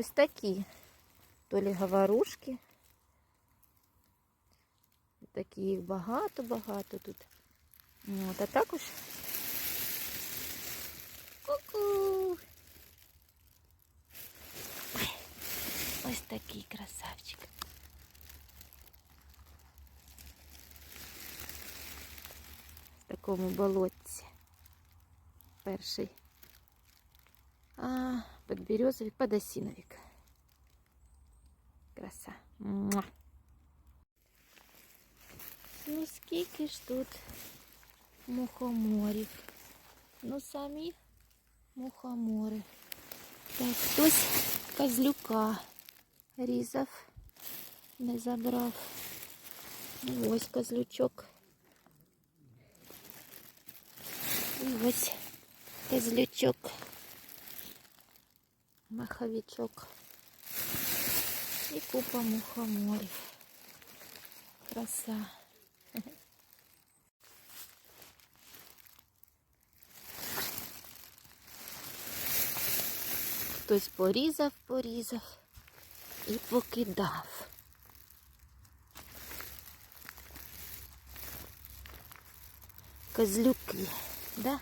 Ось такі. То лі говорушки. Такі їх багато-багато тут. От, а також ку-ку. Ось такий красавчик. В такому болотці. Перший. А, подберезовик, подосиновик. Краса. Муа. Ну скільки ж тут мухоморів. Ну самі мухомори. Так, хтось козлюка різав, не забрав. Ну, ось козлючок. І ось козлючок. Маховичок. І купа мухоморів. Краса. Хтось порізав, порізав і покидав. Козлюки, да?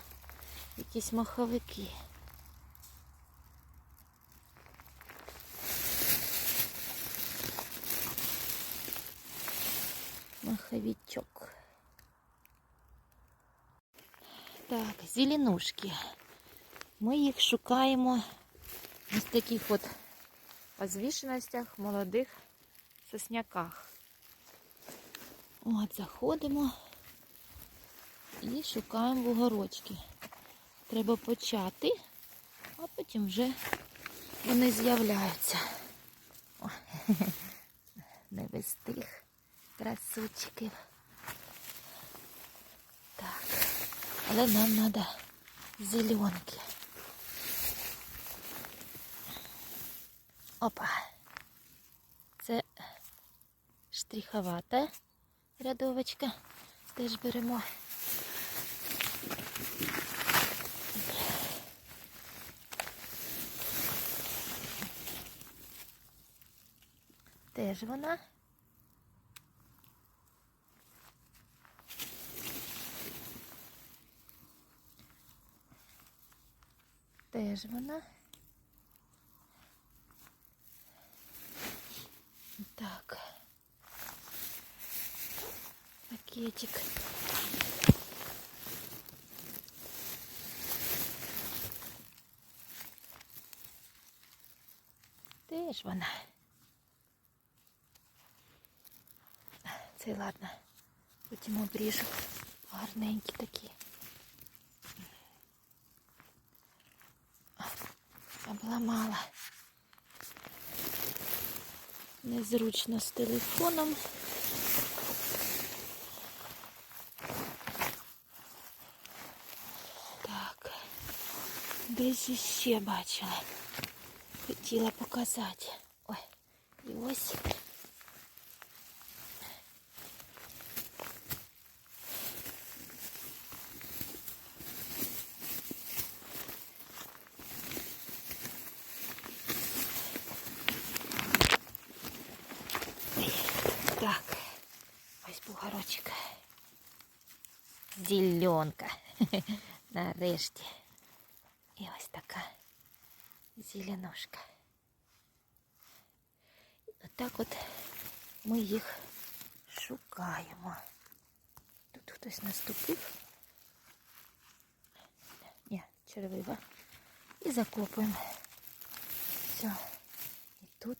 Якісь маховики. Маховичок. Так, зеленушки. Ми їх шукаємо ось таких от возвишеностях, молодих сосняках. От, заходимо і шукаємо вугорочки. Треба почати, а потім вже вони з'являються. Не без тих. Так, але нам треба зеленки. Опа. Це штриховата рядовочка. Теж беремо. Теж вона. Теж вона. Так. Пакетик. Теж вона. Це ладно. Потім обріжу. Гарненькі такі. Обламала. Незручно з телефоном. Так, десь іще бачила. Хотіла показати. Ой, і ось. Так, ось бугорочок. Зеленка. Нарешті. І ось така зеленушка. Отак от ми їх шукаємо. Тут хтось наступив. Ні, червива. І закопуємо. Все. І тут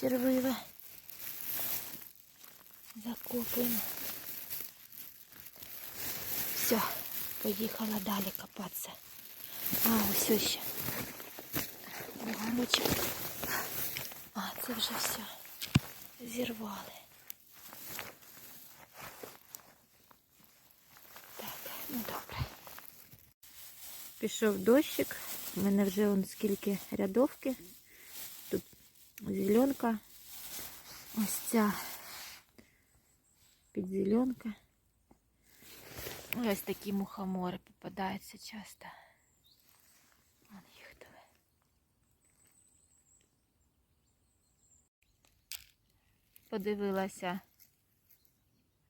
червива. Закопуємо. Все, поїхала далі копатися. А, ось ще. Бугорочок. А, це вже все. Зірвали. Так, ну добре. Пішов дощик. У мене вже он скільки рядовки. Тут зеленка. Ось ця під зеленка. Ось такі мухомори попадаються часто. Подивилася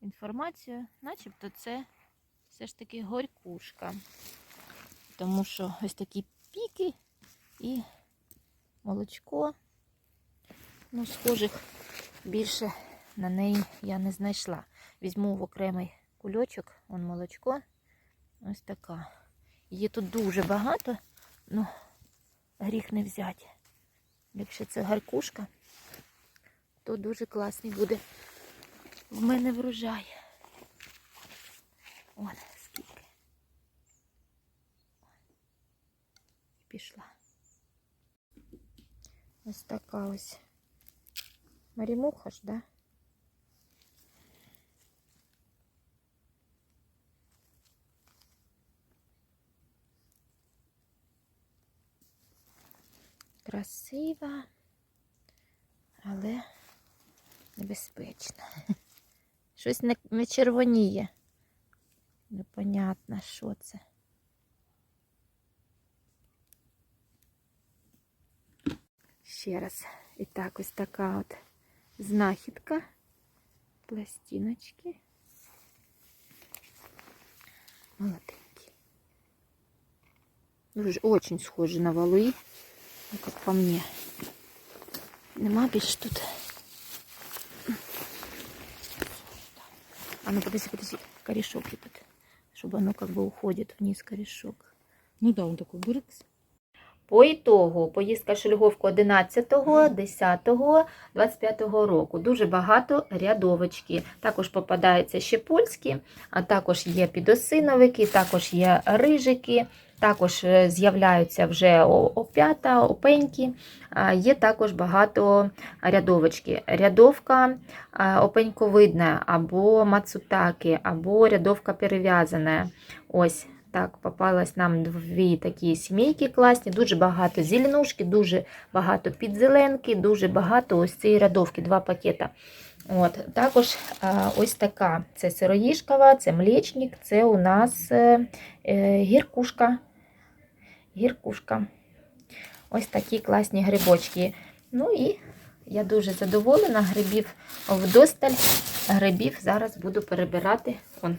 інформацію, начебто це все ж таки горькушка, тому що ось такі піки і молочко. Ну, схожих більше на неї я не знайшла. Візьму в окремий кульочок, вон молочко. Ось така. Її тут дуже багато, ну гріх не взяти. Якщо це гаркушка, то дуже класний буде в мене врожай. От скільки. Пішла. Ось така ось. Марімуха ж, да? Красива, але небезпечна. Щось не, червоніє. Непонятно, що це. Ще раз. І так, ось така от знахідка. Пластиночки. Молоденький. Дуже очень схожі на валуї, ну, як по мне. Нема тут. А ну подожди, подожди, корешок этот, чтобы оно как бы уходит вниз корешок. Ну да, он такой быркс. По ітогу поїздка Шельговку 11, 10, 25 року. Дуже багато рядовочки. Також попадаються ще польські, а також є підосиновики, також є рижики, також е, з'являються вже опята, опеньки. Є також багато рядовочки. Рядовка опеньковидна, або мацутаки, або рядовка перев'язана. Ось так, попалась нам дві такі сімейки класні, дуже багато зеленушки, дуже багато підзеленки, дуже багато ось цієї рядовки, два пакета. От, також ось така. Це сироїшкова, це млечник, це у нас е, е, гіркушка. Гіркушка. Ось такі класні грибочки. Ну і я дуже задоволена. Грибів вдосталь. Грибів зараз буду перебирати. Он,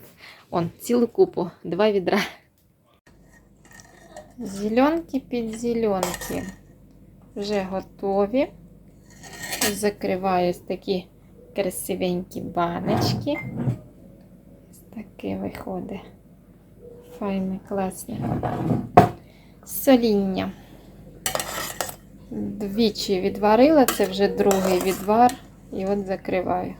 он цілу купу, два відра. Зеленки під зеленки вже готові. Закриваю ось такі красивенькі баночки. Ось таке виходить. Файне, класне. Соління. Двічі відварила, це вже другий відвар. І от закриваю.